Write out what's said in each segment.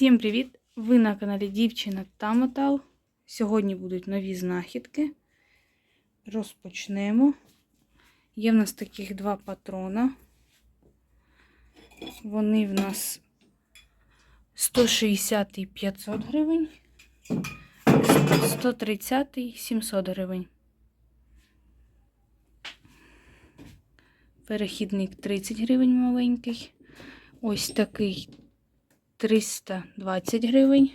Всім привіт! Ви на каналі Дівчина та Метал. Сьогодні будуть нові знахідки. Розпочнемо. Є в нас таких два патрона. Вони в нас 160 і 500 гривень, 130 і 700 гривень. Перехідник 30 гривень маленький. Ось такий 320 гривень,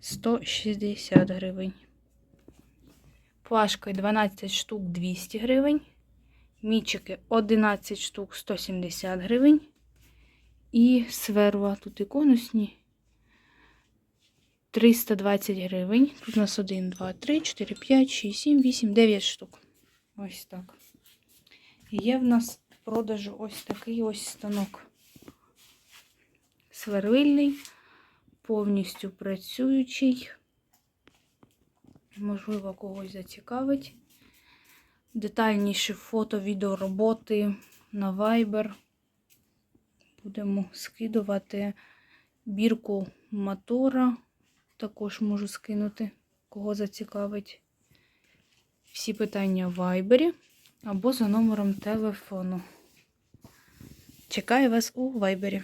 160 гривень. Плашкою 12 штук 200 гривень. Мічики 11 штук 170 гривень. І сверва тут і конусні 320 гривень. Тут у нас 1, 2, 3, 4, 5, 6, 7, 8, 9 штук. Ось так. Є в нас в продажу ось такий ось станок сверлильний, повністю працюючий. Можливо, когось зацікавить. Детальніше фото, відео роботи на Viber. Будемо скидувати бірку мотора. Також можу скинути, кого зацікавить. Всі питання в Viber або за номером телефону. Чекаю вас у Viber.